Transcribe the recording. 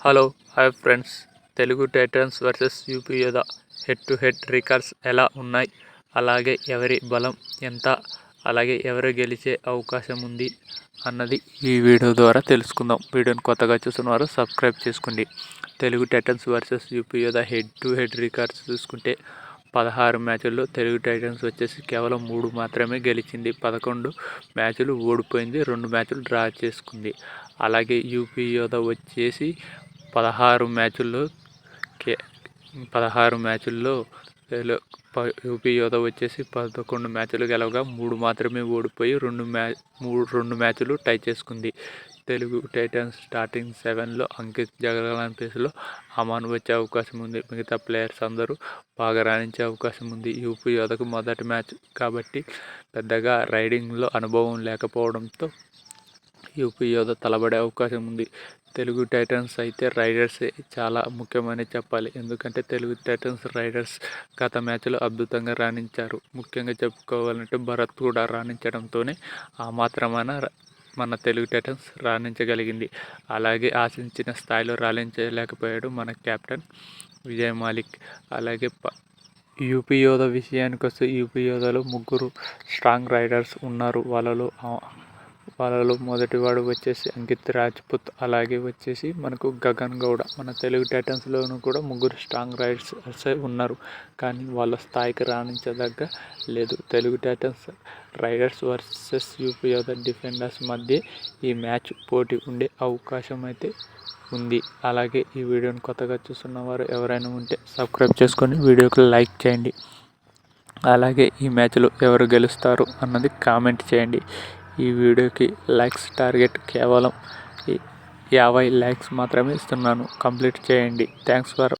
Hello hi friends Telugu Titans versus UP head to head records ఎలా ఉన్నాయి? అలాగే ఎవరి బలం ఎంత? అలాగే ఎవరు గెలిచే అవకాశం ఉంది? అన్నది ఈ వీడియో ద్వారా తెలుసుకుందాం. వీడియోని కొత్తగా చూస్తున్నవారు సబ్స్క్రైబ్ చేసుకోండి. Telugu Titans versus UP head to head records చూసుకుంటే పదహారు మ్యాచ్ల్లో తెలుగు టైటన్స్ వచ్చేసి కేవలం మూడు మాత్రమే గెలిచింది. పదకొండు మ్యాచ్లు ఓడిపోయింది. రెండు మ్యాచ్లు డ్రా చేసుకుంది. అలాగే యూపీ యోధ వచ్చేసి పదహారు మ్యాచుల్లో కే పదహారు మ్యాచుల్లో యూపీ యోధ వచ్చేసి పదకొండు మ్యాచ్లు గెలవగా మూడు మాత్రమే ఓడిపోయి రెండు మ్యాచ్ మూడు రెండు మ్యాచ్లు టై చేసుకుంది. తెలుగు టైటన్స్ స్టార్టింగ్ సెవెన్లో అంకిత్ జగన్ ప్లేస్లో అమాన్ వచ్చే అవకాశం ఉంది. మిగతా ప్లేయర్స్ అందరూ బాగా రాణించే అవకాశం ఉంది. యూపీ యోధకు మొదటి మ్యాచ్ కాబట్టి పెద్దగా రైడింగ్లో అనుభవం లేకపోవడంతో యూపీ యోధ తలబడే అవకాశం ఉంది. తెలుగు టైటన్స్ అయితే రైడర్స్ చాలా ముఖ్యమని చెప్పాలి. ఎందుకంటే తెలుగు టైటన్స్ రైడర్స్ గత మ్యాచ్లో అద్భుతంగా రాణించారు. ముఖ్యంగా చెప్పుకోవాలంటే భరత్ కూడా రాణించడంతోనే ఆ మాత్రమైన మన తెలుగు టైటన్స్ రాణించగలిగింది. అలాగే ఆశించిన స్థాయిలో రాణించలేకపోయాడు మన కెప్టెన్ విజయ్ మాలిక్. అలాగే యూపీ యోధ విషయానికి వస్తే యూపీ యోధలో ముగ్గురు స్ట్రాంగ్ రైడర్స్ ఉన్నారు. వాళ్ళలో వాళ్ళలో మొదటివాడు వచ్చేసి అంకిత్ రాజ్పుత్. అలాగే వచ్చేసి మనకు గగన్ గౌడ. మన తెలుగు టైటన్స్లోనూ కూడా ముగ్గురు స్ట్రాంగ్ రైడర్స్ ఉన్నారు. కానీ వాళ్ళ స్థాయికి రాణించదగ్గ లేదు. Telugu Titans raiders versus UP defenders మధ్య ఈ మ్యాచ్ పోటీ ఉండే అవకాశం అయితే ఉంది. అలాగే ఈ వీడియోని కొత్తగా చూస్తున్న వారు ఎవరైనా ఉంటే సబ్స్క్రైబ్ చేసుకొని వీడియోకి లైక్ చేయండి. అలాగే ఈ మ్యాచ్లో ఎవరు గెలుస్తారు అన్నది కామెంట్ చేయండి. ఈ వీడియోకి లైక్స్ టార్గెట్ కేవలం యాభై లైక్స్ మాత్రమే ఇస్తున్నాను. కంప్లీట్ చేయండి. Thanks for